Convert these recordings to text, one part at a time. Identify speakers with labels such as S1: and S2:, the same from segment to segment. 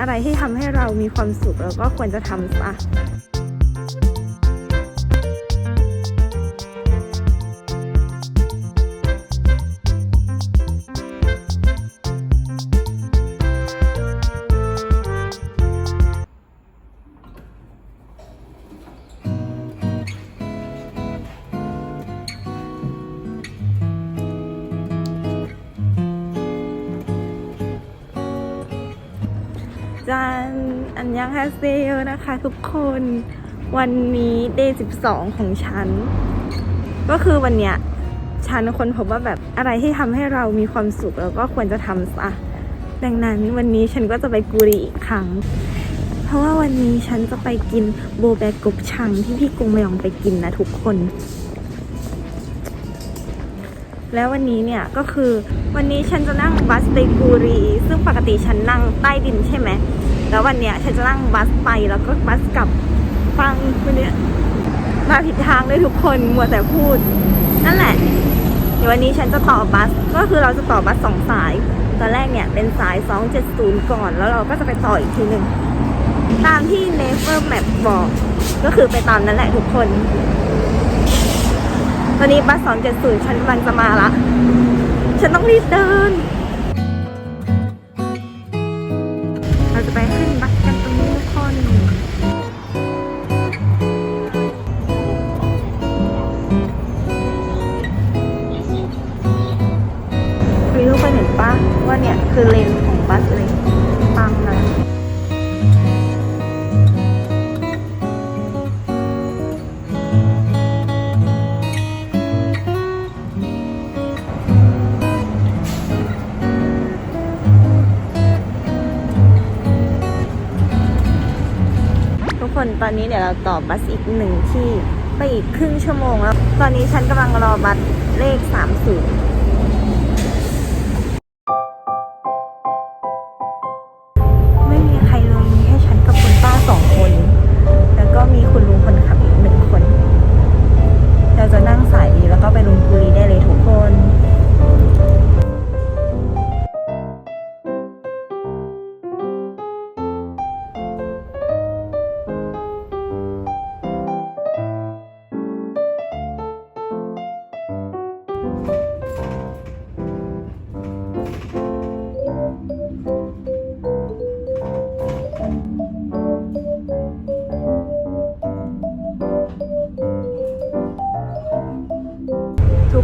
S1: อะไรที่ทำให้เรามีความสุขเราก็ควรจะทำซะ จานอันยังฮาเซโยนะคะทุกคน วันนี้ day 12ของฉัน ก็คือวันเนี้ยฉันคนพบว่าแบบอะไรที่ทำให้เรามีความสุขเราก็ควรจะทำซะ ดังนั้นวันนี้ฉันก็จะไปกูรีอีกครั้ง เพราะว่าวันนี้ฉันจะไปกินโบแบกบชังที่พี่กรุงมยองไปกินนะทุกคน แล้ววันนี้เนี่ยก็คือวันนี้ฉันจะนั่งบัสไปกูรี ซึ่งปกติฉันนั่งใต้ดินใช่ไหมแล้ววันเนี้ยฉันจะนั่งบัสไปแล้วก็บัสกลับฟังวันนี้มาผิดทางเลยทุกคนมัวแต่พูด นั่นแหละเดี๋ยววันนี้ฉันจะต่อบัสก็คือเราจะต่อบัสสองสาย ตอนแรกเนี่ยเป็นสาย 270 ก่อน แล้วเราก็จะไปต่ออีกทีหนึ่งตามที่ Never Map บอก ก็คือไปตามนั้นแหละทุกคน ตอนนี้บัส270ฉันกำลังจะมาละ ฉันต้องรีบเดิน เราจะไปขึ้นบัสกันตรงนี้ทุกคนมีทุกคนเห็นปะว่าเนี่ยคือเลน คนตอนนี้เดี๋ยวเราต่อบัสอีกหนึ่งที่ไปอีกครึ่งชั่วโมงแล้ว ตอนนี้ฉันกำลังรอบัสเลข 30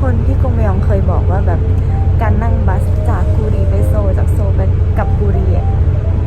S1: คนที่กงมยองเคยบอกว่าแบบการนั่งบัสจากกูรีไปโซลจากโซลไปกับกูรีอะ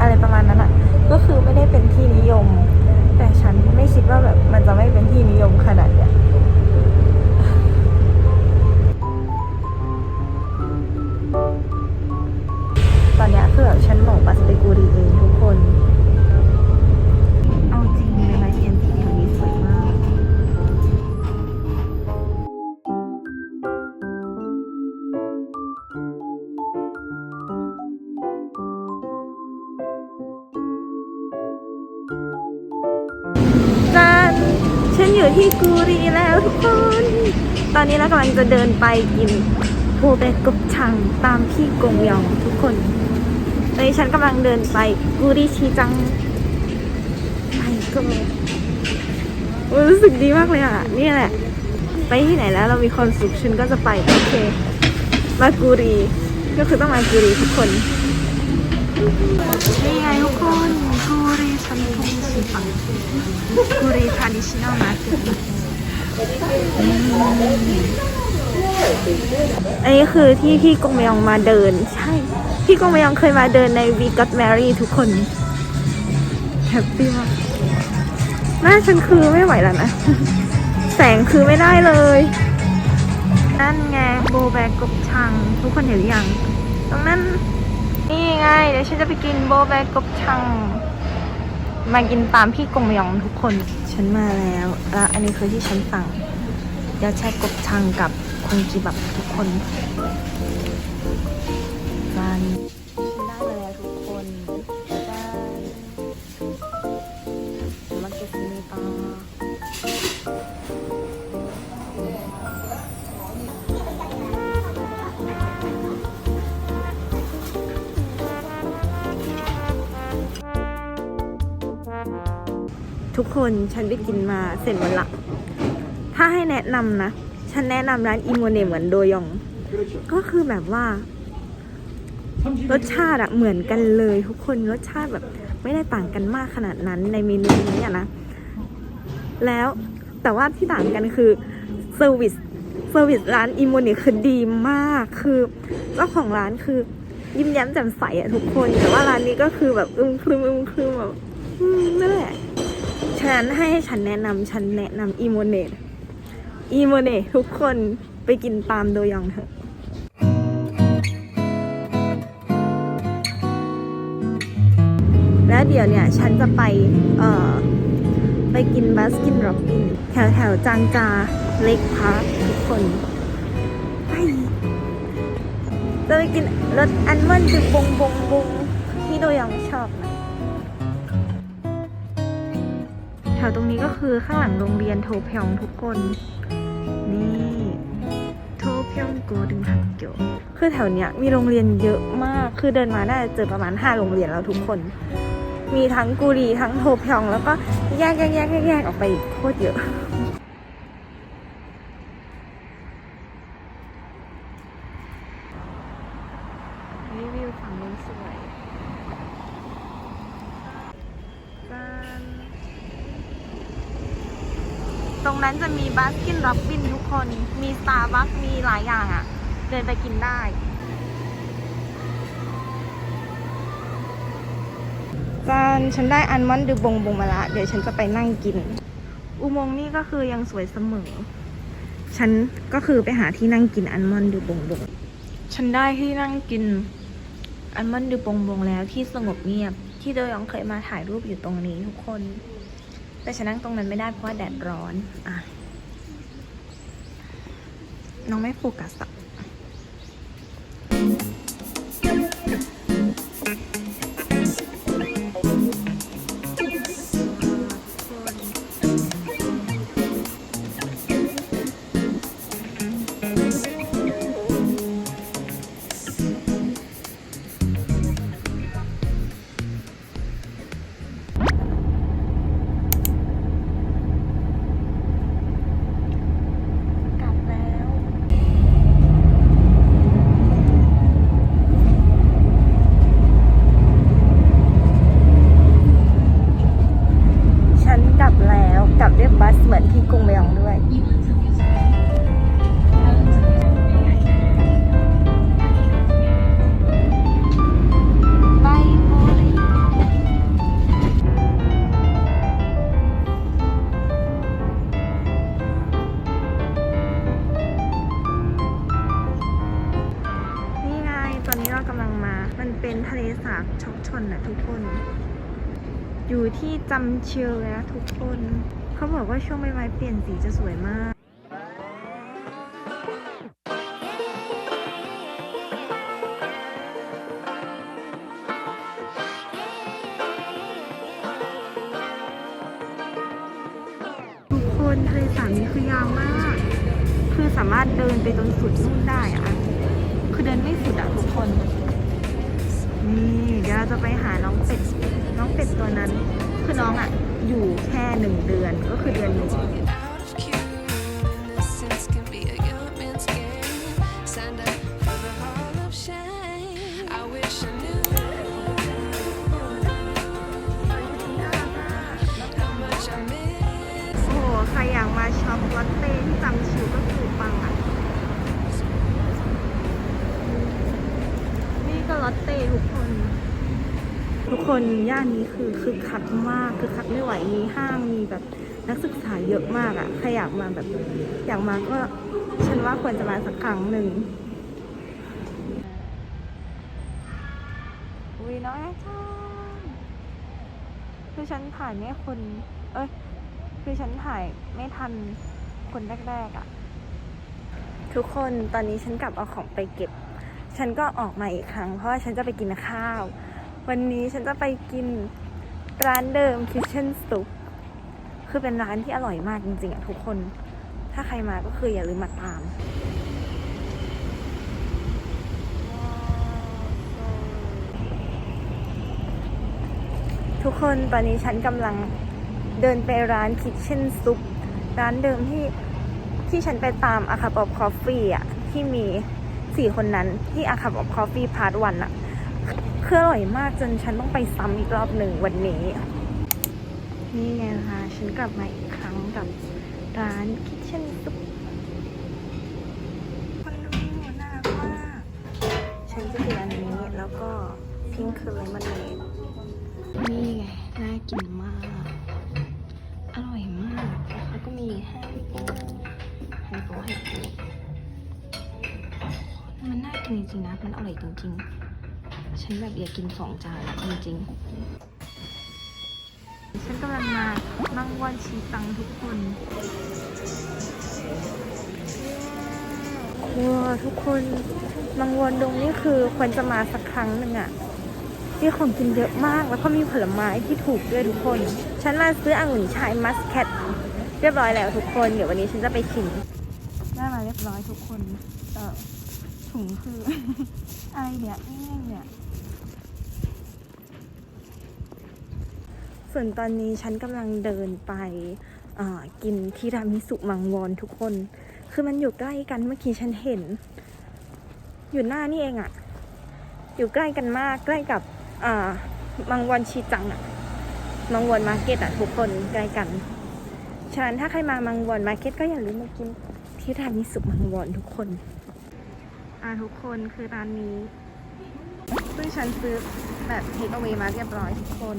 S1: อะไรประมาณนั้นอะก็คือไม่ได้เป็นที่นิยม แต่ฉันไม่คิดว่าแบบมันจะไม่เป็นที่นิยมขนาดเนี้ยตอนเนี้ยคือแบบฉันหมาบัสไปกูรีเองทุก ตอนนี้เรากำลังจะเดินไปกินโบเบกบชังตามพี่กงยองทุกคนตอนนี้ฉันกำลังเดินไปกูรีชีจังไปก็โอ้ยรู้สึกดีมากเลยอะ นี่แหละ ไปที่ไหนแล้วเรามีความสุขฉันก็จะไป โอเค มากูรี ก็คือต้องมากูรีทุกคนนี่ไงทุกคนกูรีชันทงสีปังกูรี traditional market อันนี้คือที่พี่กงมยองมาเดิน ใช่ พี่กงมยองเคยมาเดินใน We Got Married ทุกคนแฮปปี้มากหน้าฉันคือไม่ไหวแล้วนะ แสงคือไม่ได้เลย นั่นไงโบแบกกบชัง ทุกคนเห็นหรือยัง ตรงนั้น นี่ไง เดี๋ยวฉันจะไปกินโบแบกกบชัง มากินตามพี่กงมยองทุกคน ฉันมาแล้ว และอันนี้คือที่ฉันสั่งยาแช่กบชังกับคงกีบับทุกคนกันฉันได้เลยอะทุกคนได้มาเก็บมีตา ทุกคนฉันไปกินมาเสร็จหมดละ ถ้าให้แนะนำนะ ฉันแนะนำร้านอิโมเนเหมือนโดยอง ก็คือแบบว่า รสชาติอะเหมือนกันเลย ทุกคนรสชาติแบบไม่ได้ต่างกันมากขนาดนั้นในเมนูนี้อะนะ แล้วแต่ว่าที่ต่างกันคือเซอร์วิสเซอร์วิสร้านอิโมเนคือดีมากคือเจ้าของร้านคือยิ้มแย้มแจ่มใสอะทุกคน แต่ว่าร้านนี้ก็คือแบบอึมครึมอึมครึมแบบนั่นแหละ ฉันให้ฉันแนะนำฉันแนะนำอีโมเนตอีโมเนตทุกคนไปกินตามโดยองเถอะแล้วเดี๋ยวเนี่ย ฉันจะไป เอ่อ ไปกินบัสกินร็อบบินแถวแถวจางจาเล็กพาร์คทุกคนไปจะไปกินรสอันมันคือบงบงบงที่โดยองชอบ แถวตรงนี้ก็คือข้างหลังโรงเรียนโทพยงทุกคน นี่โทพยงโกดึงฮักโกคือแถวเนี้ยมีโรงเรียนเยอะมาก คือเดินมาน่าจะเจอประมาณ 5 โรงเรียนแล้วทุกคน มีทั้งกุรีทั้งโทพยงแล้วก็แยกแยกแยกแยกแยกออกไปอีกโคตรเยอะวิวฝั่งนู้นสวยจัน ตรงนั้นจะมีบาสกินร็อบบินทุกคน มีสตาร์บัคมีหลายอย่างอะ่ะ เดินไปกินได้จันฉันได้อันมอนดูบงบงมาละ เดี๋ยวฉันจะไปนั่งกิน อุโมงค์นี่ก็คือยังสวยเสมอ ฉันก็คือไปหาที่นั่งกินอันมอนดูบงบง ฉันได้ที่นั่งกินอันมันดูปงบงแล้วที่สงบเงียบ ที่โดยองเคยมาถ่ายรูปอยู่ตรงนี้ทุกคน แต่ฉันนั่งตรงนั้นไม่ได้เพราะว่าแดดร้อนอะน้องไม่โฟกัสอะ ที่จำเชียวนะทุกคน เขาบอกว่าช่วงใบไม้เปลี่ยนสีจะสวยมากทุกคนทะเลสาบนี้คือยาวมาก คือสามารถเดินไปจนสุดนู่นได้อะคือเดินไม่สุดอะทุกคน นี่ เดี๋ยวเราจะไปหาน้องเป็ด น้องเป็ดตัวนั้นคือน้องอะอยู่แค่หนึ่งเดือนก็คือเดือนหนึ่งใครอยากมาช็อปลอตเต้ที่จังชิวก็คือปังอะ นี่ก็ลอตเต้ทุกคน ทุกคนย่านนี้คือคือคักมากคือคักไม่ไหวมีห้างมีแบบนักศึกษาเยอะมากอะใครอยากมาแบบ อยากมาก็ฉันว่าควรจะมาสักครั้งหนึ่งอุ้ยน้องแอชอนคือฉันถ่ายไม่คนเอ้ยคือฉันถ่ายไม่ทันคนแรกๆอะ่ะ ทุกคนตอนนี้ฉันกลับเอาของไปเก็บ ฉันก็ออกมาอีกครั้ง เพราะว่าฉันจะไปกินข้าว วันนี้ฉันจะไปกินร้านเดิม Kitchen Soup คือเป็นร้านที่อร่อยมากจริงๆอะทุกคน ถ้าใครมาก็คืออย่าลืมมาตาม ทุกคนตอนนี้ฉันกำลังเดินไปร้าน Kitchen Soup ร้านเดิมที่ที่ฉันไปตามอาคา of Coffee อะ ที่มีสี่คนนั้นที่อาคา of Coffee Part 1อะ คืออร่อยมากจนฉันต้องไปซ้ำอีกรอบหนึ่งวันนี้ นี่ไงคะฉันกลับมาอีกครั้งกับร้าน Kitchen Soup คนดูน่ากมากฉันจะกินอันนี้แล้วก็พิงคือเลมอนเนดนี่ไง น่ากินมาก อร่อยมาก แล้วก็มีแฮมโบแฮมโบให้กินมันน่ากินจริงๆนะ มันอร่อยจริง ๆ ฉันแบบอยากกินสองจานอะจริงๆ ฉันกำลังมามังวันชีตังทุกคนว้าวทุกคนมังวนดงนี่คือควรจะมาสักครั้งหนึ่งอะมีของกินเยอะมากแล้วก็มีผลไม้ที่ถูกด้วยทุกคน ฉันมาซื้อองุ่นชายมัสแคทเรียบร้อยแล้วทุกคน เดี๋ยววันนี้ฉันจะไปชิมได้มาเรียบร้อยทุกคนเออ ถุงคือไรเนี่ยนี่เนี่ย ส่วนตอนนี้ฉันกำลังเดินไปกินทีรามิสุมังวอนทุกคน คือมันอยู่ใกล้กันเมื่อกี้ฉันเห็น อยู่หน้านี่เองอะอยู่ใกล้กันมากใกล้กับอ่ามังวอนชีจังอะมังวอนมาร์เก็ตอะทุกคนใกล้กันฉะนั้นถ้าใครมามังวอนมาร์เก็ตก็อย่าลืมมากินทีรามิสุมังวอนทุกคน อ่าทุกคนคือร้านนี้ซึ่งฉันซื้อแบบเทคเอาไว้มาเรียบร้อยทุกคน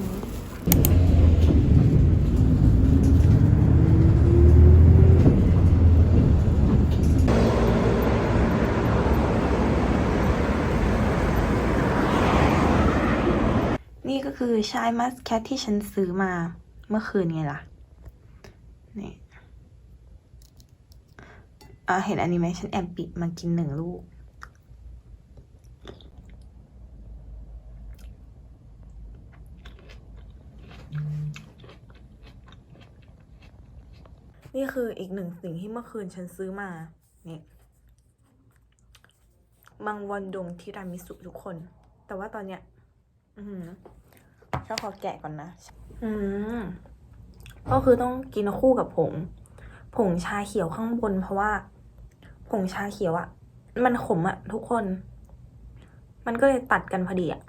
S1: นี่ก็คือชายมัสแคทที่ฉันซื้อมาเมื่อคืนไงล่ะ นี่อ่าเห็นอันนี้ไหมฉันแอบปิดมากินหนึ่งลูก นี่คืออีกหนึ่งสิ่งที่เมื่อคืนฉันซื้อมา นี่มังวันดงทิรามิสุทุกคน แต่ว่าตอนเนี้ย อือหือฉันขอแกะก่อนนะ อืมก็คือต้องกินคู่กับผง ผงชาเขียวข้างบน เพราะว่า ผงชาเขียวอะมันขมอะทุกคน มันก็เลยตัดกันพอดีอะ